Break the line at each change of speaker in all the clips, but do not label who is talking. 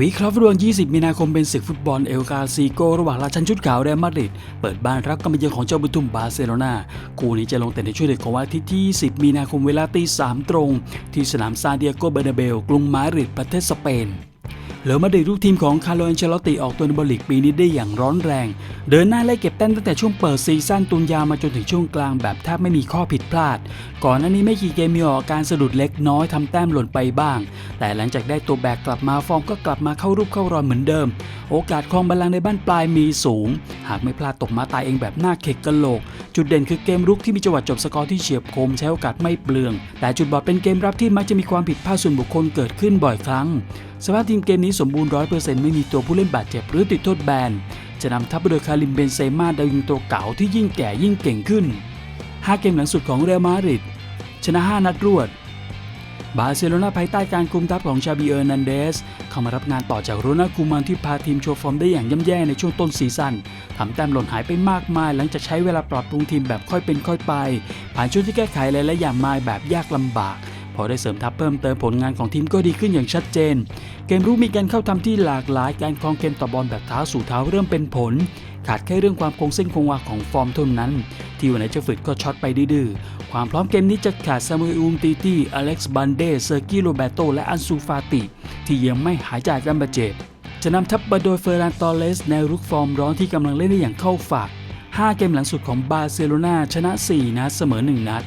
วีครอบรวง 20 มีนาคมเป็นศึกฟุตบอลเอลกาซีโก ระหว่างราชันชุดขาวเรอัลมาดริด เปิดบ้านรับกำมาเยือนของเจ้าบุญทุ่มบาร์เซโลนาคู่นี้จะลงแต่ในช่วงเด็กของวันอาทิตย์ที่ 10 มีนาคมเวลาตี3ตรง ที่สนามซานเดียโกเบเนเบลกรุงมาดริดประเทศสเปน เหลือมาดริดลูกทีมของคาร์โลอันเชลติออกตัวในบอลลีกปีนี้ได้อย่างร้อนแรง เดินหน้าไล่เก็บแต้มตั้งแต่ช่วงเปิดซีซั่นตุนยาวมาจนถึงช่วงกลางแบบแทบไม่มีข้อผิดพลาด ก่อนหน้านี้ไม่กี่เกมมีออกอาการสะดุดเล็กน้อยทำแต้มหล่นไปบ้าง แต่หลังจากได้ตัวแบกกลับมาฟอร์มก็กลับมาเข้ารูปเข้ารอยเหมือนเดิม โอกาสครองบัลลังในบ้านปลายมีสูง หากไม่พลาดตกมาตายเองแบบหน้าเข็กกะโหลก จุดเด่นคือเกมรุกที่มีจังหวะจบสกอร์ที่เฉียบคมใช้โอกาสไม่เปลือง แต่จุดบอดเป็นเกมรับที่มักจะมีความผิดพลาดส่วนบุคคลเกิดขึ้นบ่อยครั้งสภาพทีมเกมนี้สมบูรณ์ร้อยเปอร์เซ็นต์ไม่มีตัวผู้เล่นบาดเจ็บหรือติดโทษแบน จะนำทัพโดยคาริมเบนเซม่าดาวยิงตัวเก่าที่ยิ่งแก่ยิ่งเก่งขึ้น 5 เกมหลังสุดของเรอัลมาดริดชนะ 5 นัดรวด บาร์เซโลนาภายใต้การคุมทัพของชาบิเออร์นันเดส เข้ามารับงานต่อจากโรนัลคูมันที่พาทีมโชว์ฟอร์มได้อย่างย่ำแย่ในช่วงต้นซีซั่นทำแต้มหล่นหายไปมากมาย หลังจากใช้เวลาปรับปรุงทีมแบบค่อยเป็นค่อยไป ผ่านช่วงที่แก้ไขหลายๆอย่างมาแบบยากลำบาก พอได้เสริมทัพเพิ่มเติมผลงานของทีมก็ดีขึ้นอย่างชัดเจน เกมรุกมีการเข้าทำที่หลากหลายการครองเกมต่อบอลแบบเท้าสู่เท้าเริ่มเป็นผล ขาดแค่เรื่องความคงเส้นคงวาของฟอร์มเท่านั้น ที่วันไหนจะฝึกก็ช็อตไปดื้อความพร้อมเกมนี้จะขาดซามูเอลอุมตีตี้อเล็กซ์บันเดเซอร์กิโรเบโตและอันซูฟาติ ที่ยังไม่หายจากการบาดเจ็บจะนำทัพมาโดยเฟอร์รานตอเลสแนวรุกฟอร์มร้อนที่กำลังเล่นได้อย่างเข้าฝัก5เกมหลังสุดของบาร์เซโลนาชนะ 4 นัดเสมอ 1 นัด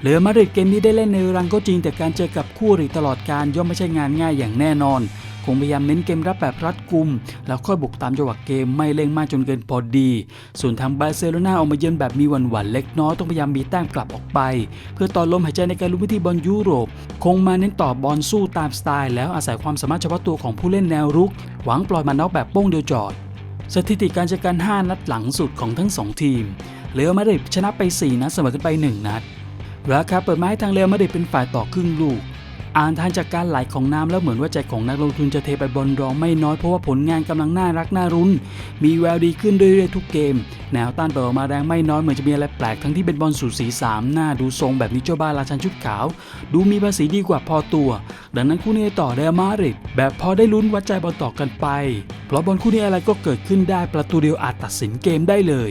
เหลือมาดริดเกมนี้ได้เล่นในรังก็จริง แต่การเจอกับคู่อริตลอดการย่อมไม่ใช่งานง่ายอย่างแน่นอน คงพยายามเน้นเกมรับแบบรัดกุม แล้วค่อยบุกตามจังหวะเกมไม่เร่งมากจนเกินพอดี ส่วนทางบาร์เซโลนาออกมาเยือนแบบมีหวันหวันเล็กน้อยต้องพยายามมีแต้มกลับออกไป เพื่อต่อลมหายใจในการลุ้นวิธีบอลยุโรป คงมาเน้นต่อบอลสู้ตามสไตล์ แล้วอาศัยความสามารถเฉพาะตัวของผู้เล่นแนวรุก หวังปล่อยมันน็อกแบบโป้งเดียวจอด สถิติการเจอกัน 5 นัดหลังสุดของทั้ง 2 ทีมเรอัลมาดริดชนะไป 4 นัดเสมอกันไป 1 นัด ราคาเปิดไม้ทางเรอัลมาดริดเป็นฝ่ายต่อครึ่งลูก อ่านทานจากการไหลของน้ำแล้วเหมือนว่าใจของนักลงทุนจะเทไปบอลรองไม่น้อยเพราะว่าผลงานกำลังน่ารักน่ารุนมีแววดีขึ้นเรื่อยๆทุกเกม แนวต้านเปิดออกมาแรงไม่น้อยเหมือนจะมีอะไรแปลกทั้งที่เป็นบอลสูสี3หน้าดูทรงแบบนี้เจ้าบ้านราชันชุดขาว ดูมีภาษีดีกว่าพอตัว ดังนั้นคู่นี้ต่อเรอัลมาริดแบบพอได้ลุ้นวัดใจบอลต่อกันไป เพราะบอลคู่นี้อะไรก็เกิดขึ้นได้ประตูเดียวอาจตัดสินเกมได้เลย